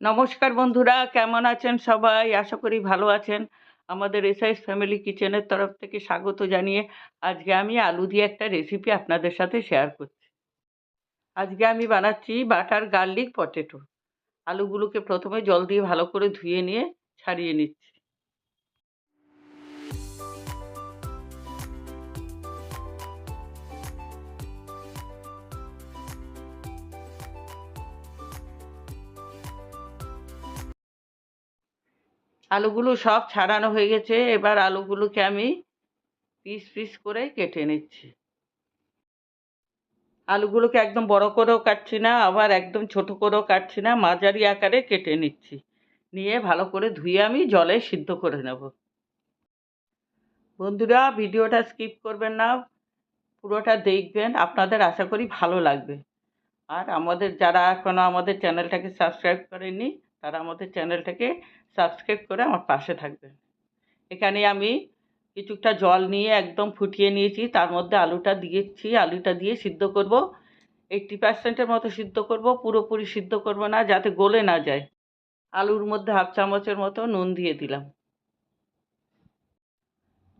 নমস্কার বন্ধুরা, কেমন আছেন সবাই? আশা করি ভালো আছেন। আমাদের এসআইস ফ্যামিলি কিচেনের তরফ থেকে স্বাগত জানিয়ে আজকে আমি আলু দিয়ে একটা রেসিপি আপনাদের সাথে শেয়ার করছি। আজকে আমি বানাচ্ছি বাটার গার্লিক পটেটো। আলুগুলোকে প্রথমে জল দিয়ে ভালো করে ধুয়ে নিয়ে ছাড়িয়ে নিচ্ছি। আলুগুলো সব ছাড়ানো হয়ে গেছে। এবার আলুগুলোকে আমি পিস পিস করে কেটে নিচ্ছি। আলুগুলোকে একদম বড় করেও কাটছি না, আবার একদম ছোট করেও কাটছি না, মাঝারি আকারে কেটে নিচ্ছি। নিয়ে ভালো করে ধুয়ে আমি জলে সিদ্ধ করে নেব। বন্ধুরা, ভিডিওটা স্কিপ করবেন না, পুরোটা দেখবেন, আপনাদের আশা করি ভালো লাগবে। আর আমাদের যারা এখনও আমাদের চ্যানেলটাকে সাবস্ক্রাইব করেননি, তারা আমাদের চ্যানেলটাকে সাবস্ক্রাইব করে আমার পাশে থাকবেন। এখানে আমি কিছুটা জল নিয়ে একদম ফুটিয়ে নিয়েছি, তার মধ্যে আলুটা দিয়েছি, আলুটা দিয়ে সিদ্ধ করব। এইটটি পার্সেন্টের মতো সিদ্ধ করব, পুরোপুরি সিদ্ধ করব না, যাতে গলে না যায়। আলুর মধ্যে হাফ চামচের মতো নুন দিয়ে দিলাম।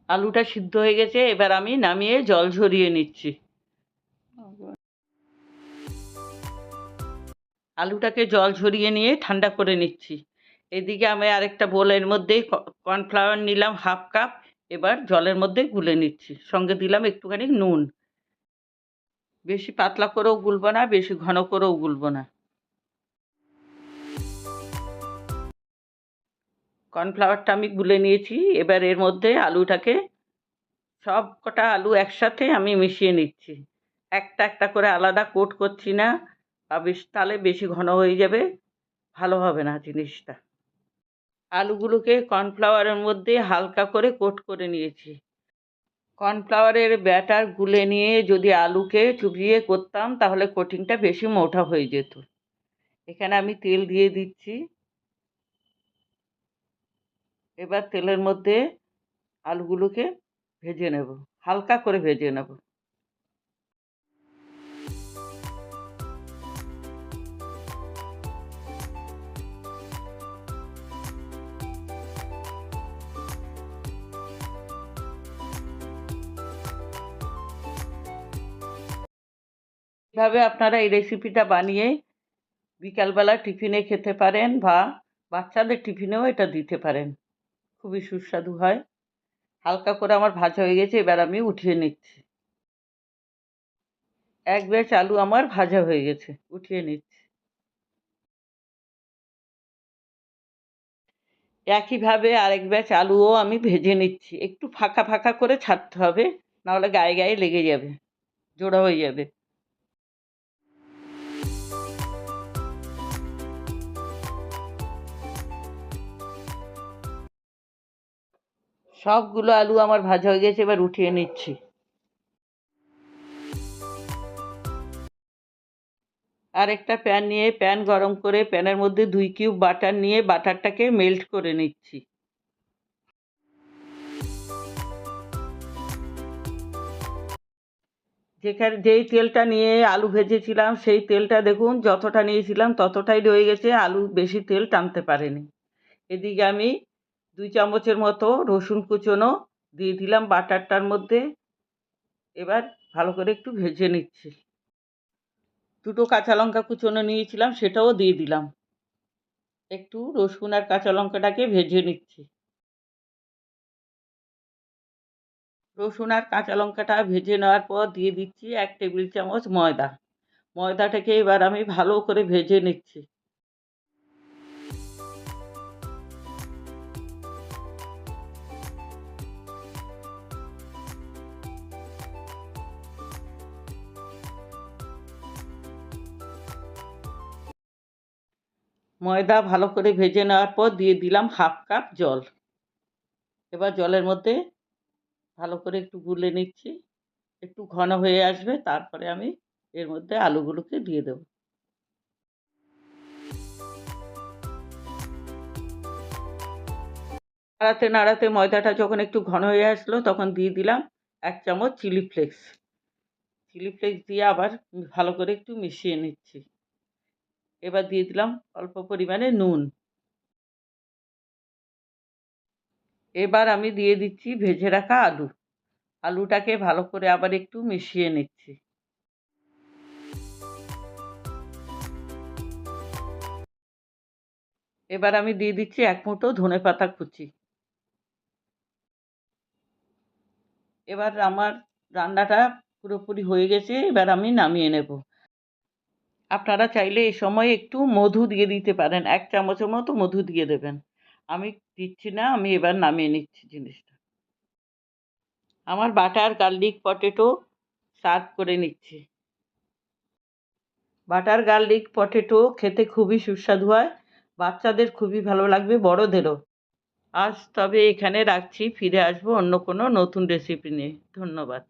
আলুটা সিদ্ধ হয়ে গেছে, এবার আমি নামিয়ে জল ঝরিয়ে নিচ্ছি। আলুটাকে জল ঝরিয়ে নিয়ে ঠান্ডা করে নিচ্ছি। এদিকে আমি আরেকটা বোলের মধ্যে কর্নফ্লাওয়ার নিলাম হাফ কাপ এবার জলের মধ্যে গুলে নিচ্ছি। সঙ্গে দিলাম একটুখানি নুন। বেশি পাতলা করেও গুলবো না, বেশি ঘন করেও গুলবো না। কর্নফ্লাওয়ারটা আমি গুলে নিয়েছি, এবার এর মধ্যে আলুটাকে সব কটা আলু একসাথে আমি মিশিয়ে নিচ্ছি। একটা একটা করে আলাদা কোট করছি না, বা বেশ তাহলে বেশি ঘন হয়ে যাবে, ভালো হবে না জিনিসটা। আলুগুলোকে কর্নফ্লাওয়ারের মধ্যে হালকা করে কোট করে নিয়েছি। কর্নফ্লাওয়ারের ব্যাটার গুলে নিয়ে যদি আলুকে চুবিয়ে করতাম, তাহলে কোটিংটা বেশি মোটা হয়ে যেত। এখানে আমি তেল দিয়ে দিচ্ছি। এবার তেলের মধ্যে আলুগুলোকে ভেজে নেব। হালকা করে ভেজে নেব। এভাবে আপনারা এই রেসিপিটা বানিয়ে বিকালবেলা টিফিনে খেতে পারেন বা বাচ্চাদের টিফিনেও এটা দিতে পারেন? খুবই সুস্বাদু হয়। হালকা করে আমার ভাজা হয়ে গেছে, এবার আমি উঠিয়ে নিচ্ছি। এক ব্যাচ আলু আমার ভাজা হয়ে গেছে, উঠিয়ে নিচ্ছি। একইভাবে আরেক ব্যাচ আলুও আমি ভেজে নিচ্ছি। একটু ফাঁকা ফাঁকা করে ছাড়তে হবে, নাহলে গায়ে গায়ে লেগে যাবে, জোড়া হয়ে যাবে। সবগুলো আলু আমার ভাজা হয়ে গেছে, এবার উঠিয়ে নিচ্ছি। আর একটা প্যান নিয়ে, প্যান গরম করে প্যানের মধ্যে দুই কিউব বাটার নিয়ে বাটারটাকে মেল্ট করে নিচ্ছি। যেখানে, যেই তেলটা নিয়ে আলু ভেজেছিলাম, সেই তেলটা দেখুন যতটা নিয়েছিলাম ততটাই রয়ে গেছে, আলু বেশি তেল টানতে পারেনি। এদিকে আমি দুই চামচের মতো রসুন কুচনো দিয়ে দিলাম বাটারটার মধ্যে। এবার ভালো করে একটু ভেজে নিচ্ছি। দুটো কাঁচা লঙ্কা কুচনো নিয়েছিলাম, সেটাও দিয়ে দিলাম। একটু রসুন আর কাঁচা লঙ্কাটাকে ভেজে নিচ্ছি। রসুন আর কাঁচা লঙ্কাটা ভেজে নেওয়ার পর দিয়ে দিচ্ছি এক টেবিল চামচ ময়দা। ময়দাটাকে এবার আমি ভালো করে ভেজে নিচ্ছি। ময়দা ভালো করে ভেজে নেওয়ার পর দিয়ে দিলাম হাফ কাপ জল। এবার জলের মধ্যে ভালো করে একটু গুলে নিচ্ছি। একটু ঘন হয়ে আসবে, তারপরে আমি এর মধ্যে আলুগুলোকে দিয়ে দেব। নাড়াতে নাড়াতে ময়দাটা যখন একটু ঘন হয়ে আসলো, তখন দিয়ে দিলাম এক চামচ চিলি ফ্লেক্স। চিলি ফ্লেক্স দিয়ে আবার ভালো করে একটু মিশিয়ে নিচ্ছি। এবার দিয়ে দিলাম অল্প পরিমাণে নুন। এবার আমি দিয়ে দিচ্ছি ভেজে রাখা আলু। আলুটাকে ভালো করে আবার একটু মিশিয়ে নিচ্ছি। এবার আমি দিয়ে দিচ্ছি এক মুঠো ধনে পাতা কুচি। এবার আমার রান্নাটা পুরোপুরি হয়ে গেছে, এবার আমি নামিয়ে নেব। আপনারা চাইলে এ সময় একটু মধু দিয়ে দিতে পারেন। এক চামচের মতো মধু দিয়ে দেবেন। আমি দিচ্ছি না, আমি এবার নামিয়ে নিচ্ছি জিনিসটা। আমার বাটার গার্লিক পটেটো সার্ভ করে নিচ্ছি। বাটার গার্লিক পটেটো খেতে খুবই সুস্বাদু হয়। বাচ্চাদের খুবই ভালো লাগবে, বড়দেরও। আজ তবে এখানে রাখছি, ফিরে আসব অন্য কোনো নতুন রেসিপি নিয়ে। ধন্যবাদ।